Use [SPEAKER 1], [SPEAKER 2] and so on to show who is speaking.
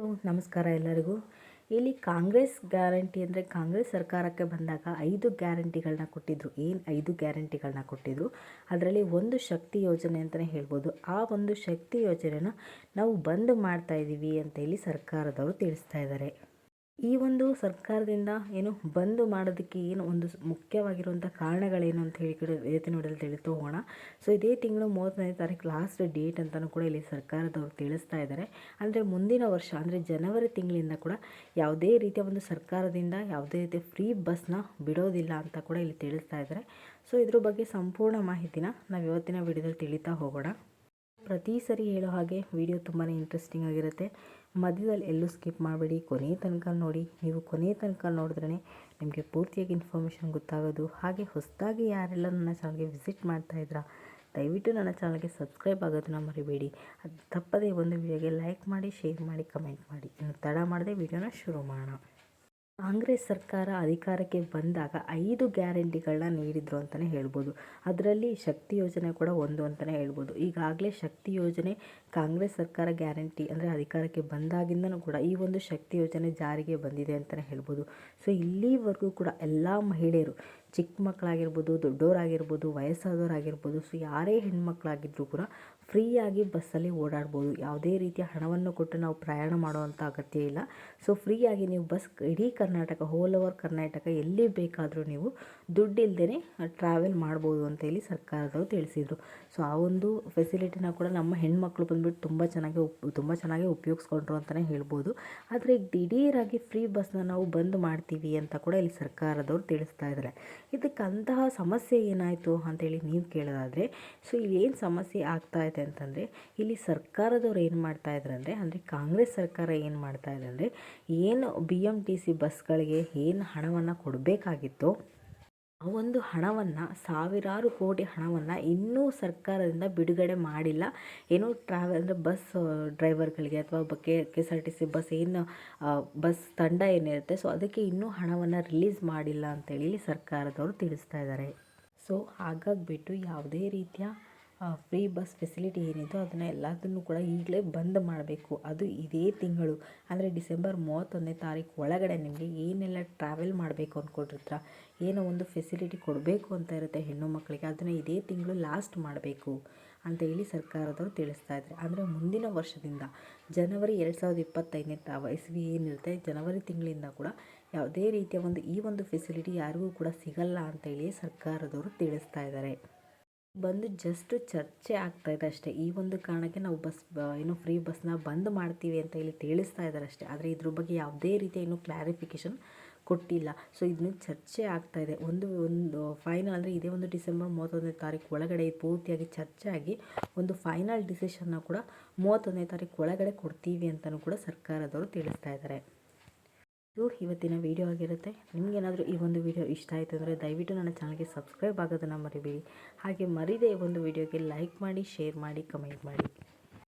[SPEAKER 1] ನಮಸ್ಕಾರ ಎಲ್ಲರಿಗೂ. ಇಲ್ಲಿ ಕಾಂಗ್ರೆಸ್ ಗ್ಯಾರಂಟಿ ಅಂದರೆ ಕಾಂಗ್ರೆಸ್ ಸರ್ಕಾರಕ್ಕೆ ಬಂದಾಗ ಐದು ಗ್ಯಾರಂಟಿಗಳನ್ನ ಕೊಟ್ಟಿದ್ದರು ಏನು ಐದು ಗ್ಯಾರಂಟಿಗಳನ್ನ ಕೊಟ್ಟಿದ್ದರು ಅದರಲ್ಲಿ ಒಂದು ಶಕ್ತಿ ಯೋಜನೆ ಅಂತಲೇ ಹೇಳ್ಬೋದು. ಆ ಒಂದು ಶಕ್ತಿ ಯೋಜನೆನ ನಾವು ಬಂದ್ ಮಾಡ್ತಾ ಇದ್ದೀವಿ ಅಂತ ಹೇಳಿ ಸರ್ಕಾರದವರು ತಿಳಿಸ್ತಾ ಇದ್ದಾರೆ ಈ ಒಂದು ಸರ್ಕಾರದಿಂದ ಏನು ಬಂದ್ ಮಾಡೋದಕ್ಕೆ ಏನು ಒಂದು ಮುಖ್ಯವಾಗಿರುವಂಥ ಕಾರಣಗಳೇನು ಅಂತ ಹೇಳಿ ಇವತ್ತಿನ ವಿಡಿಯೋದಲ್ಲಿ ತಿಳಿದು ಹೋಗೋಣ ಸೊ ಇದೇ ತಿಂಗಳು ಮೂವತ್ತನೇ ತಾರೀಕು ಲಾಸ್ಟ್ ಡೇಟ್ ಅಂತಲೂ ಕೂಡ ಇಲ್ಲಿ ಸರ್ಕಾರದವರು ತಿಳಿಸ್ತಾ ಇದ್ದಾರೆ. ಅಂದರೆ ಮುಂದಿನ ವರ್ಷ, ಅಂದರೆ ಜನವರಿ ತಿಂಗಳಿಂದ ಕೂಡ ಯಾವುದೇ ರೀತಿಯ ಒಂದು ಸರ್ಕಾರದಿಂದ ಯಾವುದೇ ರೀತಿಯ ಫ್ರೀ ಬಸ್ನ ಬಿಡೋದಿಲ್ಲ ಅಂತ ಕೂಡ ಇಲ್ಲಿ ತಿಳಿಸ್ತಾ ಇದ್ದಾರೆ. ಸೊ ಇದ್ರ ಬಗ್ಗೆ ಸಂಪೂರ್ಣ ಮಾಹಿತಿನ ನಾವು ಇವತ್ತಿನ ವಿಡಿಯೋದಲ್ಲಿ ತಿಳಿತಾ ಹೋಗೋಣ. ಪ್ರತಿ ಸರಿ ಹೇಳೋ ಹಾಗೆ ವಿಡಿಯೋ ತುಂಬಾ ಇಂಟ್ರೆಸ್ಟಿಂಗ್ ಆಗಿರುತ್ತೆ. ಮಧ್ಯದಲ್ಲಿ ಎಲ್ಲೂ ಸ್ಕಿಪ್ ಮಾಡಬೇಡಿ. ಕೊನೆಯ ತನಕ ನೋಡಿ. ನೀವು ಕೊನೆಯ ತನಕ ನೋಡಿದ್ರೇ ನಿಮಗೆ ಪೂರ್ತಿಯಾಗಿ ಇನ್ಫಾರ್ಮೇಷನ್ ಗೊತ್ತಾಗೋದು. ಹಾಗೆ ಹೊಸದಾಗಿ ಯಾರೆಲ್ಲ ನನ್ನ ಚಾನಲ್ಗೆ ವಿಸಿಟ್ ಮಾಡ್ತಾ ಇದ್ರ, ದಯವಿಟ್ಟು ನನ್ನ ಚಾನಲ್ಗೆ ಸಬ್ಸ್ಕ್ರೈಬ್ ಆಗೋದನ್ನ ಮರಿಬೇಡಿ. ಅದು ತಪ್ಪದೇ ಒಂದು ವಿಡಿಯೋಗೆ ಲೈಕ್ ಮಾಡಿ ಶೇರ್ ಮಾಡಿ ಕಮೆಂಟ್ ಮಾಡಿ. ಇನ್ನು ತಡ ಮಾಡದೆ ವಿಡಿಯೋನ ಶುರು ಮಾಡೋಣ. ಕಾಂಗ್ರೆಸ್ ಸರ್ಕಾರ ಅಧಿಕಾರಕ್ಕೆ ಬಂದಾಗ ಐದು ಗ್ಯಾರಂಟಿಗಳನ್ನ ನೀಡಿದರು ಅಂತಲೇ ಹೇಳ್ಬೋದು. ಅದರಲ್ಲಿ ಶಕ್ತಿ ಯೋಜನೆ ಕೂಡ ಒಂದು ಅಂತಲೇ ಹೇಳ್ಬೋದು. ಈಗಾಗಲೇ ಶಕ್ತಿ ಯೋಜನೆ ಕಾಂಗ್ರೆಸ್ ಸರ್ಕಾರ ಗ್ಯಾರಂಟಿ ಅಂದರೆ ಅಧಿಕಾರಕ್ಕೆ ಬಂದಾಗಿಂದನೂ ಕೂಡ ಈ ಒಂದು ಶಕ್ತಿ ಯೋಜನೆ ಜಾರಿಗೆ ಬಂದಿದೆ ಅಂತಲೇ ಹೇಳ್ಬೋದು. ಸೊ ಇಲ್ಲಿವರೆಗೂ ಕೂಡ ಎಲ್ಲ ಮಹಿಳೆಯರು ಚಿಕ್ಕ ಮಕ್ಕಳಾಗಿರ್ಬೋದು, ದೊಡ್ಡವರಾಗಿರ್ಬೋದು, ವಯಸ್ಸಾದವರಾಗಿರ್ಬೋದು ಸೊ ಯಾರೇ ಹೆಣ್ಮಕ್ಕಳಾಗಿದ್ದರೂ ಕೂಡ ಫ್ರೀಯಾಗಿ ಬಸ್ಸಲ್ಲಿ ಓಡಾಡ್ಬೋದು. ಯಾವುದೇ ರೀತಿಯ ಹಣವನ್ನು ಕೊಟ್ಟು ನಾವು ಪ್ರಯಾಣ ಮಾಡುವಂಥ ಅಗತ್ಯ ಇಲ್ಲ. ಸೊ ಫ್ರೀಯಾಗಿ ನೀವು ಬಸ್ ಇಡೀ ಕರ್ನಾಟಕ ಹೋಲ್ ಓವರ್ ಕರ್ನಾಟಕ ಎಲ್ಲಿ ಬೇಕಾದರೂ ನೀವು ದುಡ್ಡಿಲ್ಲದೇ ಟ್ರಾವೆಲ್ ಮಾಡ್ಬೋದು ಅಂತ ಹೇಳಿ ಸರ್ಕಾರದವರು ತಿಳಿಸಿದರು. ಸೊ ಆ ಒಂದು ಫೆಸಿಲಿಟಿನ ಕೂಡ ನಮ್ಮ ಹೆಣ್ಮಕ್ಳು ಬಂದುಬಿಟ್ಟು ತುಂಬ ಚೆನ್ನಾಗಿ ಉಪ್, ತುಂಬ ಚೆನ್ನಾಗಿ ಉಪಯೋಗಿಸ್ಕೊಂಡ್ರು ಅಂತಲೇ ಹೇಳ್ಬೋದು. ಆದರೆ ಈಗ ದಿಢೀರಾಗಿ ಫ್ರೀ ಬಸ್ನ ನಾವು ಬಂದ್ ಮಾಡ್ತೀವಿ ಅಂತ ಕೂಡ ಇಲ್ಲಿ ಸರ್ಕಾರದವ್ರು ತಿಳಿಸ್ತಾ ಇದ್ದಾರೆ. ಇದಕ್ಕೆ ಅಂತಹ ಸಮಸ್ಯೆ ಏನಾಯಿತು ಅಂತೇಳಿ ನೀವು ಕೇಳೋದಾದರೆ, ಸೊ ಏನು ಸಮಸ್ಯೆ ಆಗ್ತಾ ಇದೆ ಅಂತಂದರೆ, ಇಲ್ಲಿ ಸರ್ಕಾರದವ್ರು ಏನು ಮಾಡ್ತಾ ಇದ್ದಾರೆ ಅಂದರೆ ಅಂದರೆ ಕಾಂಗ್ರೆಸ್ ಸರ್ಕಾರ ಏನು ಮಾಡ್ತಾ ಇದೆ ಅಂದರೆ, ಏನು ಬಿ ಎಂ ಟಿ ಸಿ ಬಸ್ಗಳಿಗೆ ಏನು ಹಣವನ್ನು ಕೊಡಬೇಕಾಗಿತ್ತು ಆ ಒಂದು ಹಣವನ್ನು, ಸಾವಿರಾರು ಕೋಟಿ ಹಣವನ್ನು ಇನ್ನೂ ಸರ್ಕಾರದಿಂದ ಬಿಡುಗಡೆ ಮಾಡಿಲ್ಲ. ಏನೋ ಟ್ರಾವೆಲ್ ಅಂದರೆ ಬಸ್ ಡ್ರೈವರ್ಗಳಿಗೆ ಅಥವಾ K K S R T C bus ಏನು ಬಸ್ ತಂಡ ಏನಿರುತ್ತೆ, ಸೊ ಅದಕ್ಕೆ ಇನ್ನೂ ಹಣವನ್ನು ರಿಲೀಸ್ ಮಾಡಿಲ್ಲ ಅಂತೇಳಿ ಸರ್ಕಾರದವರು ತಿಳಿಸ್ತಾ ಇದ್ದಾರೆ. ಸೊ ಹಾಗಾಗಿಬಿಟ್ಟು ಯಾವುದೇ ರೀತಿಯ ಫ್ರೀ ಬಸ್ ಫೆಸಿಲಿಟಿ ಏನಿದೋ ಅದನ್ನು ಎಲ್ಲದನ್ನು ಕೂಡ ಈಗಲೇ ಬಂದ್ ಮಾಡಬೇಕು. ಅದು ಇದೇ ತಿಂಗಳು. ಅಂದರೆ ಡಿಸೆಂಬರ್ ಮೂವತ್ತೊಂದನೇ ತಾರೀಕು ಒಳಗಡೆ ನಿಮಗೆ ಏನೆಲ್ಲ ಟ್ರಾವೆಲ್ ಮಾಡಬೇಕು ಅಂದ್ಕೊಂಡಿರ್ತೀರ ಏನೋ ಒಂದು ಫೆಸಿಲಿಟಿ ಕೊಡಬೇಕು ಅಂತ ಇರುತ್ತೆ ಹೆಣ್ಣು ಮಕ್ಕಳಿಗೆ, ಅದನ್ನು ಇದೇ ತಿಂಗಳು ಲಾಸ್ಟ್ ಮಾಡಬೇಕು ಅಂತ ಹೇಳಿ ಸರ್ಕಾರದವರು ತಿಳಿಸ್ತಾ ಇದ್ದಾರೆ. ಅಂದರೆ ಮುಂದಿನ ವರ್ಷದಿಂದ ಜನವರಿ ಎರಡು ಸಾವಿರದ ಇಪ್ಪತ್ತೈದನೇ ತಾ ವಯಸ್ಸಿಗೆ ಏನಿರುತ್ತೆ, ಜನವರಿ ತಿಂಗಳಿಂದ ಕೂಡ ಯಾವುದೇ ರೀತಿಯ ಒಂದು ಈ ಒಂದು ಫೆಸಿಲಿಟಿ ಯಾರಿಗೂ ಕೂಡ ಸಿಗಲ್ಲ ಅಂತೇಳಿ ಸರ್ಕಾರದವರು ತಿಳಿಸ್ತಾ ಇದ್ದಾರೆ. ಬಂದು ಜಸ್ಟ್ ಚರ್ಚೆ ಆಗ್ತಾ ಇದೆ ಅಷ್ಟೇ. ಈ ಒಂದು ಕಾರಣಕ್ಕೆ ನಾವು ಬಸ್ ಏನು ಫ್ರೀ ಬಸ್ನ ಬಂದ್ ಮಾಡ್ತೀವಿ ಅಂತ ಇಲ್ಲಿ ತಿಳಿಸ್ತಾ ಇದ್ದಾರೆ ಅಷ್ಟೇ. ಆದರೆ ಇದ್ರ ಬಗ್ಗೆ ಯಾವುದೇ ರೀತಿಯ ಏನು ಕ್ಲಾರಿಫಿಕೇಷನ್ ಕೊಟ್ಟಿಲ್ಲ. ಸೊ ಇದನ್ನು ಚರ್ಚೆ ಆಗ್ತಾ ಇದೆ. ಒಂದು ಒಂದು ಫೈನಲ್ ಅಂದರೆ ಇದೇ ಒಂದು ಡಿಸೆಂಬರ್ ಮೂವತ್ತೊಂದನೇ ತಾರೀಕು ಒಳಗಡೆ ಪೂರ್ತಿಯಾಗಿ ಚರ್ಚೆ ಆಗಿ ಒಂದು ಫೈನಲ್ ಡಿಸಿಷನ್ನ ಕೂಡ ಮೂವತ್ತೊಂದನೇ ತಾರೀಕು ಒಳಗಡೆ ಕೊಡ್ತೀವಿ ಅಂತಲೂ ಕೂಡ ಸರ್ಕಾರದವರು ತಿಳಿಸ್ತಾ ಇದ್ದಾರೆ ಇದು ಇವತ್ತಿನ ವಿಡಿಯೋ ಆಗಿರುತ್ತೆ. ನಿಮಗೇನಾದರೂ ಈ ಒಂದು ವಿಡಿಯೋ ಇಷ್ಟ ಆಯಿತು ಅಂದರೆ ದಯವಿಟ್ಟು ನನ್ನ ಚಾನಲ್ಗೆ ಸಬ್ಸ್ಕ್ರೈಬ್ ಆಗೋದನ್ನು ಮರಿಬೇಡಿ. ಹಾಗೆ ಮರಿದೇ ಈ ಒಂದು ವಿಡಿಯೋಗೆ ಲೈಕ್ ಮಾಡಿ ಶೇರ್ ಮಾಡಿ ಕಮೆಂಟ್ ಮಾಡಿ.